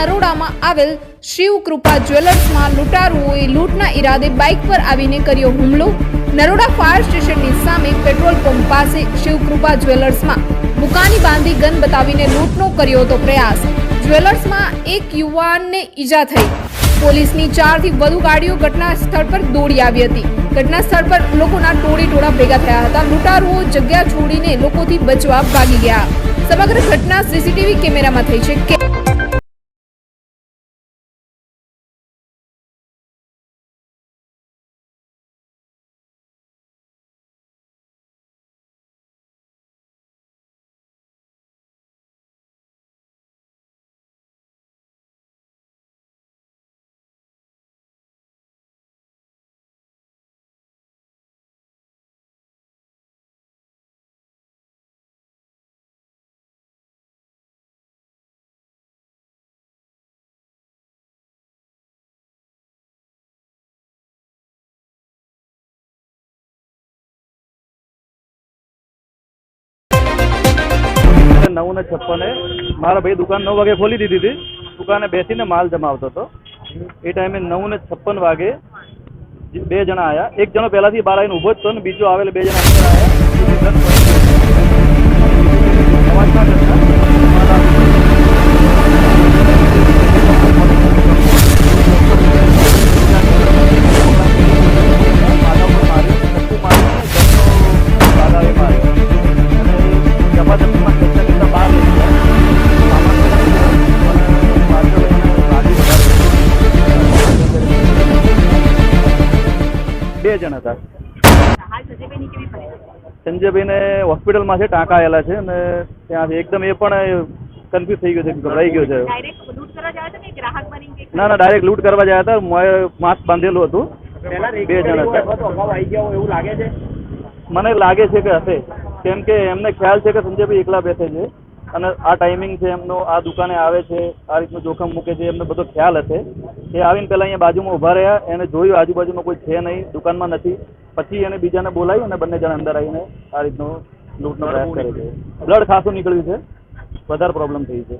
નરોડામાં આવેલ શિવકૃપા જ્વેલર્સમાં લૂંટારુઓએ લૂંટના ઈરાદે બાઇક પર આવીને કર્યો હુમલો. નરોડા ફાયર સ્ટેશનની સામે પેટ્રોલ પંપ પાસે શિવકૃપા જ્વેલર્સમાં બુકાની બાંધી ગન બતાવીને લૂંટનો કર્યો હતો પ્રયાસ. જ્વેલર્સમાં એક યુવાનને ઈજા થઈ. પોલીસની ચારથી વધુ ગાડીઓ ઘટના સ્થળ પર દોડી આવી હતી. ઘટના સ્થળ પર લોકોના ટોળે ટોળા ભેગા થયા હતા. લૂંટારુઓ જગ્યા છોડીને લોકોથી બચવા ભાગી ગયા. સમગ્ર ઘટના સીસીટીવી કેમેરામાં થઈ છે નવ ને છપ્પને. મારા ભાઈ દુકાન નવ વાગે ખોલી દીધી હતી. દુકાને બેસીને માલ જમાવતો હતો. એ ટાઈમે નવ ને છપ્પન વાગે બે જણા આવ્યા એક જણો પહેલાથી બહાર આવીને ઊભો જ હતો ને બીજો આવેલો બે જણા આવ્યા બે જણ હતા. સંજયભાઈને હોસ્પિટલમાં છે ટાંકા આવેલા છે અને ત્યાં એકદમ એ પણ કન્ફ્યુઝ થઈ ગયો છે ગભરાઈ ગયો છે. ડાયરેક્ટ લૂંટ કરવા જાય છે કે ગ્રાહક બની કે ના ના ડાયરેક્ટ લૂંટ કરવા જયા હતા. માસ્ક બાંધેલું હતું. બે જણ હતા. મને લાગે છે કે હશે. કેમ કે એમને ખ્યાલ છે કે સંજયભાઈ એકલા બેસે છે. અને આ ટાઈમિંગ છે એમનો, આ દુકાને આવે છે, આ રીતનું જોખમ મૂકે છે, એમને બધો ખ્યાલ હશે. એ આવીને પહેલાં અહીંયા બાજુમાં ઊભા રહ્યા, એને જોયું, આજુબાજુમાં કોઈ છે નહીં, દુકાનમાં નથી. પછી એને બીજાને બોલાવી અને બંને જણા અંદર આવીને આ રીતનો લૂંટનો પ્રયાસ કરે છે. બ્લડ ખાસું નીકળ્યું છે. વધારે પ્રોબ્લેમ થઈ છે.